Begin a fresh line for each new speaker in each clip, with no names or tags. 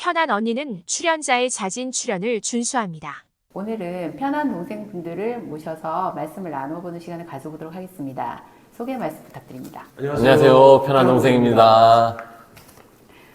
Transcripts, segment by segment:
편한 언니는 출연자의 자진 출연을 준수합니다.
오늘은 편한 동생분들을 모셔서 말씀을 나눠보는 시간을 가져보도록 하겠습니다. 소개 말씀 부탁드립니다.
안녕하세요. 편한 동생입니다.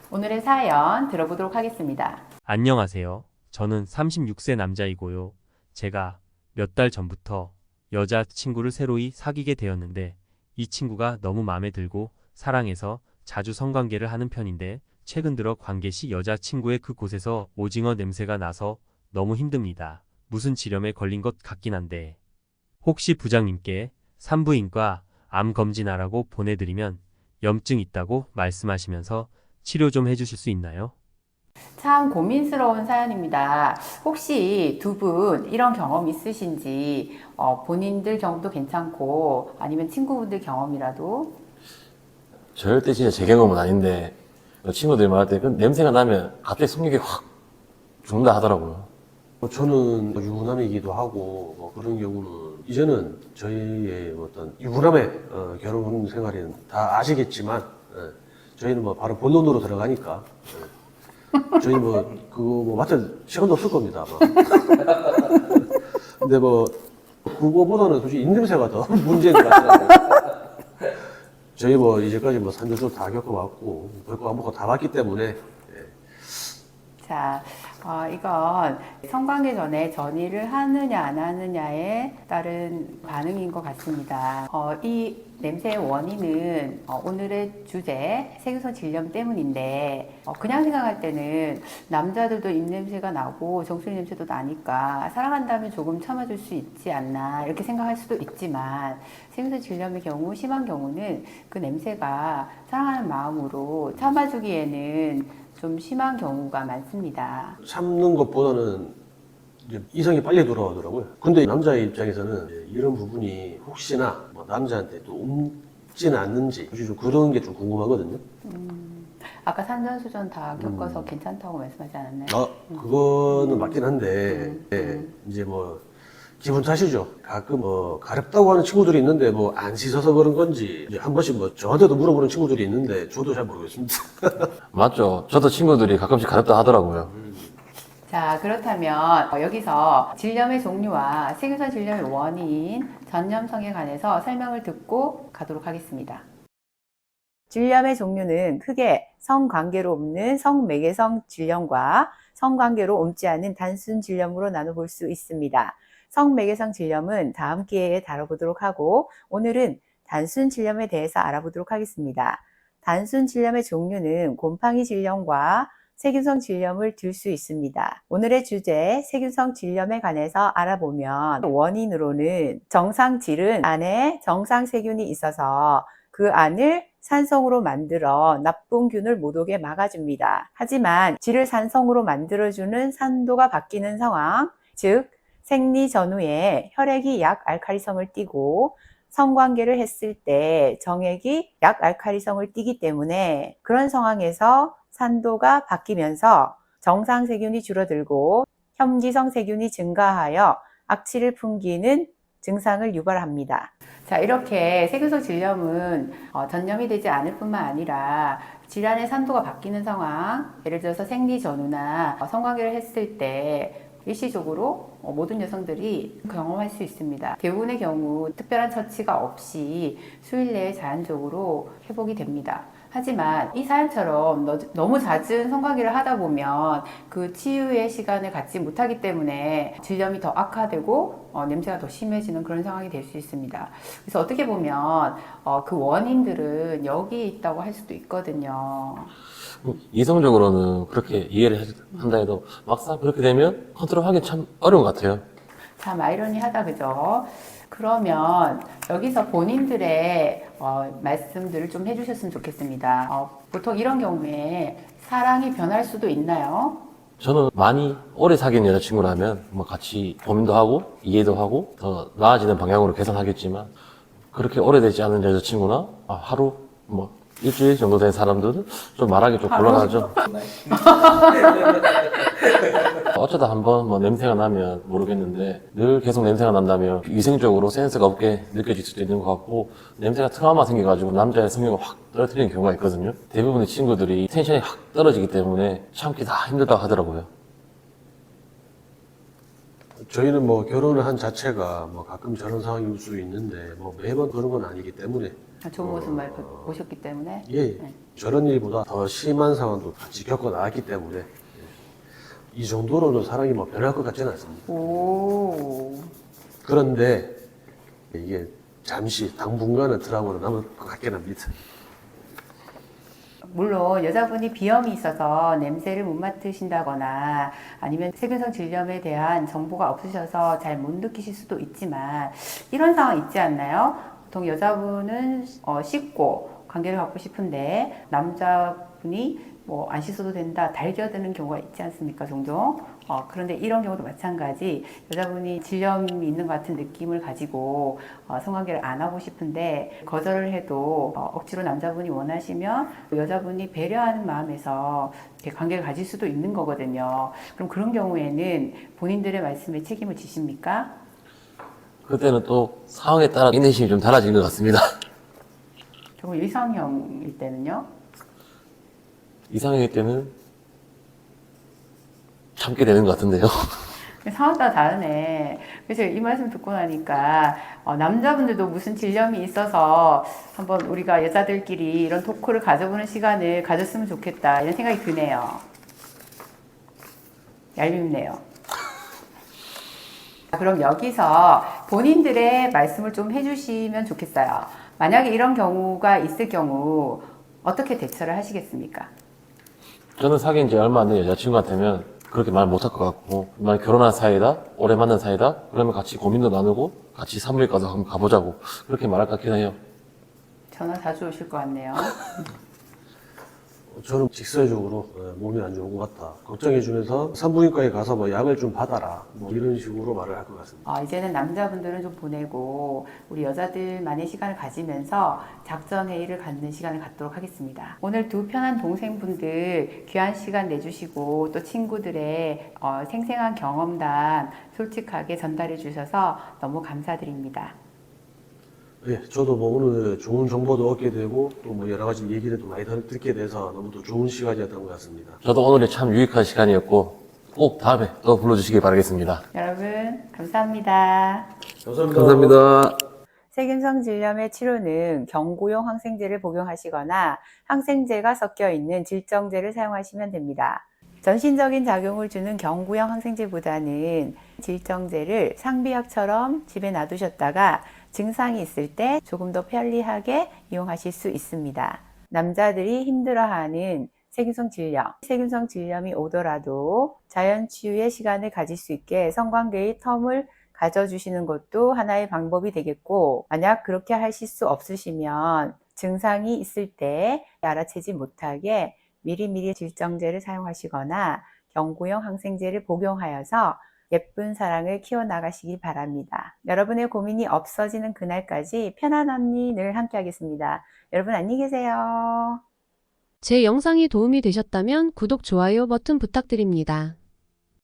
오늘의 사연 들어보도록 하겠습니다.
안녕하세요. 저는 36세 남자이고요. 제가 몇 달 전부터 여자 친구를 새로이 사귀게 되었는데 이 친구가 너무 마음에 들고 사랑해서 자주 성관계를 하는 편인데 최근 들어 관계 시 여자 친구의 그곳에서 오징어 냄새가 나서 너무 힘듭니다. 무슨 질염에 걸린 것 같긴 한데 혹시 부장님께 산부인과 암 검진하라고 보내드리면 염증 있다고 말씀하시면서 치료 좀 해주실 수 있나요?
참 고민스러운 사연입니다. 혹시 두 분 이런 경험 있으신지 어, 본인들 경험도 괜찮고 아니면 친구분들 경험이라도
절대 진짜 제 경험은 아닌데 친구들이 말할 때 그 냄새가 나면 갑자기 성욕이 확 죽는다 하더라고요.
뭐 저는 유부남이기도 하고 뭐 그런 경우는 이제는 저희의 어떤 유부남의 어, 결혼 생활은 다 아시겠지만 예, 저희는 뭐 바로 본론으로 들어가니까 예. 저희 뭐 그거 뭐 맡을 시간도 없을 겁니다 아마. 근데 뭐 그거보다는 솔직히 입냄새가 더 문제인 것 같아요. 저희 뭐 이제까지 뭐 산전수 다 겪어봤고 별거 안 먹고 다 봤기 때문에
자, 어, 이건 성관계 전에 전이를 하느냐 안 하느냐에 따른 반응인 것 같습니다. 어, 이 냄새의 원인은 어, 오늘의 주제 세균성 질염 때문인데 어, 그냥 생각할 때는 남자들도 입냄새가 나고 정수리 냄새도 나니까 사랑한다면 조금 참아줄 수 있지 않나 이렇게 생각할 수도 있지만 세균성 질염의 경우 심한 경우는 그 냄새가 사랑하는 마음으로 참아주기에는 좀 심한 경우가 많습니다.
참는 것보다는 이제 이성이 빨리 돌아오더라고요. 근데 남자의 입장에서는 이런 부분이 혹시나 뭐 남자한테 또 옮지는 않는지 좀 그런 게 좀 궁금하거든요.
아까 산전수전 다 겪어서 괜찮다고 말씀하지 않았나요?
아, 그거는 맞긴 한데
음,
예,
음.
이제 뭐 기분 탓이죠. 가끔 뭐 가렵다고 하는 친구들이 있는데 뭐 안 씻어서 그런 건지 이제 한 번씩 뭐 저한테도 물어보는 친구들이 있는데 저도 잘 모르겠습니다.
맞죠? 저도 친구들이 가끔씩 가렵다 하더라고요.
자, 그렇다면 어, 여기서 질염의 종류와 세균성 질염의 원인, 전염성에 관해서 설명을 듣고 가도록 하겠습니다. 질염의 종류는 크게 성관계로 옮는 성매개성 질염과 성관계로 옮지 않은 단순 질염으로 나눠볼 수 있습니다. 성매개성 질염은 다음 기회에 다뤄보도록 하고 오늘은 단순 질염에 대해서 알아보도록 하겠습니다. 단순 질염의 종류는 곰팡이 질염과 세균성 질염을 들 수 있습니다. 오늘의 주제 세균성 질염에 관해서 알아보면 원인으로는 정상질은 안에 정상 세균이 있어서 그 안을 산성으로 만들어 나쁜 균을 못 오게 막아줍니다. 하지만 질을 산성으로 만들어주는 산도가 바뀌는 상황, 즉 생리 전후에 혈액이 약 알칼리성을 띠고 성관계를 했을 때 정액이 약 알칼리성을 띠기 때문에 그런 상황에서 산도가 바뀌면서 정상 세균이 줄어들고 혐기성 세균이 증가하여 악취를 풍기는 증상을 유발합니다. 자, 이렇게 세균성 질염은 어, 전염이 되지 않을 뿐만 아니라 질환의 산도가 바뀌는 상황, 예를 들어서 생리 전후나 어, 성관계를 했을 때 일시적으로 어, 모든 여성들이 경험할 수 있습니다. 대부분의 경우 특별한 처치가 없이 수일 내에 자연적으로 회복이 됩니다. 하지만 이 사연처럼 너- 너무 잦은 성관계를 하다 보면 그 치유의 시간을 갖지 못하기 때문에 질염이 더 악화되고 어, 냄새가 더 심해지는 그런 상황이 될 수 있습니다. 그래서 어떻게 보면 어, 그 원인들은 여기에 있다고 할 수도 있거든요.
이성적으로는 그렇게 이해를 해- 한다 해도 막상 그렇게 되면 컨트롤 하기 참 어려운 것 같아요.
참 아이러니하다 그죠? 그러면 여기서 본인들의 어, 말씀들을 좀 해주셨으면 좋겠습니다. 어, 보통 이런 경우에 사랑이 변할 수도 있나요?
저는 많이 오래 사귄 여자친구라면 뭐 같이 고민도 하고 이해도 하고 더 나아지는 방향으로 개선하겠지만 그렇게 오래되지 않은 여자친구나 아, 하루 뭐 일주일 정도 된 사람들은 좀 말하기 좀 곤란하죠. 어쩌다 한번 뭐 냄새가 나면 모르겠는데 늘 계속 냄새가 난다면 위생적으로 센스가 없게 느껴질 수도 있는 것 같고 냄새가 트라우마 생겨가지고 남자의 성욕을 확 떨어뜨리는 경우가 있거든요. 대부분의 친구들이 텐션이 확 떨어지기 때문에 참기 다 힘들다고 하더라고요.
저희는 뭐 결혼을 한 자체가 뭐 가끔 저런 상황이 올 수 있는데 뭐 매번 그런 건 아니기 때문에
좋은 모습만 보셨기 때문에
예, 저런 일보다 더 심한 상황도 같이 겪어 나왔기 때문에 예. 이 정도로는 사랑이 뭐 변할 것 같지는 않습니다.
오
그런데 이게 잠시 당분간은 트라우마로 남을 것 같긴 합니다.
물론 여자분이 비염이 있어서 냄새를 못 맡으신다거나 아니면 세균성 질염에 대한 정보가 없으셔서 잘 못 느끼실 수도 있지만 이런 상황 있지 않나요? 보통 여자분은 어, 씻고 관계를 갖고 싶은데 남자분이 뭐 안 씻어도 된다 달겨드는 경우가 있지 않습니까 종종 어, 그런데 이런 경우도 마찬가지 여자분이 질염이 있는 것 같은 느낌을 가지고 어, 성관계를 안 하고 싶은데 거절을 해도 어, 억지로 남자분이 원하시면 여자분이 배려하는 마음에서 이렇게 관계를 가질 수도 있는 거거든요. 그럼 그런 경우에는 본인들의 말씀에 책임을 지십니까?
그때는 또 상황에 따라 인내심이 좀 달라진 것 같습니다.
조금 일상형일 때는요.
이상형일 때는 참게 되는 것 같은데요.
상황 따라 다르네. 그래서 이 말씀 듣고 나니까 어, 남자분들도 무슨 질염이 있어서 한번 우리가 여자들끼리 이런 토크를 가져보는 시간을 가졌으면 좋겠다 이런 생각이 드네요. 얄밉네요. 그럼 여기서 본인들의 말씀을 좀 해주시면 좋겠어요. 만약에 이런 경우가 있을 경우 어떻게 대처를 하시겠습니까?
저는 사귄 지 얼마 안 된 여자친구한테면 그렇게 말 못할 것 같고 만약 결혼한 사이다 오래 만난 사이다 그러면 같이 고민도 나누고 같이 산부인과도 한번 가보자고 그렇게 말할 것 같긴 해요
전화 자주 오실 것 같네요.
저는 직설적으로 어, 몸이 안 좋은 것 같다. 걱정해주면서 산부인과에 가서 뭐 약을 좀 받아라. 뭐 이런 식으로 말을 할 것 같습니다.
어, 이제는 남자분들은 좀 보내고 우리 여자들만의 시간을 가지면서 작전 회의를 갖는 시간을 갖도록 하겠습니다. 오늘 두 편한 동생분들 귀한 시간 내주시고 또 친구들의 어, 생생한 경험담 솔직하게 전달해 주셔서 너무 감사드립니다.
예, 저도 뭐 오늘 좋은 정보도 얻게 되고 또 뭐 여러 가지 얘기를 또 많이 들- 듣게 돼서 너무 또 좋은 시간이었던 것 같습니다.
저도 오늘이 참 유익한 시간이었고 꼭 다음에 또 불러주시기 바라겠습니다
여러분 감사합니다.
감사합니다.
감사합니다
세균성 질염의 치료는 경구용 항생제를 복용하시거나 항생제가 섞여 있는 질정제를 사용하시면 됩니다. 전신적인 작용을 주는 경구용 항생제보다는 질정제를 상비약처럼 집에 놔두셨다가 증상이 있을 때 조금 더 편리하게 이용하실 수 있습니다. 남자들이 힘들어하는 세균성 질염, 세균성 질염이 오더라도 자연 치유의 시간을 가질 수 있게 성관계의 텀을 가져주시는 것도 하나의 방법이 되겠고, 만약 그렇게 하실 수 없으시면 증상이 있을 때 알아채지 못하게 미리미리 질정제를 사용하시거나 경구용 항생제를 복용하여서 예쁜 사랑을 키워나가시기 바랍니다. 여러분의 고민이 없어지는 그날까지 편한 언니 늘 함께 하겠습니다. 여러분 안녕히 계세요.
제 영상이 도움이 되셨다면 구독, 좋아요 버튼 부탁드립니다.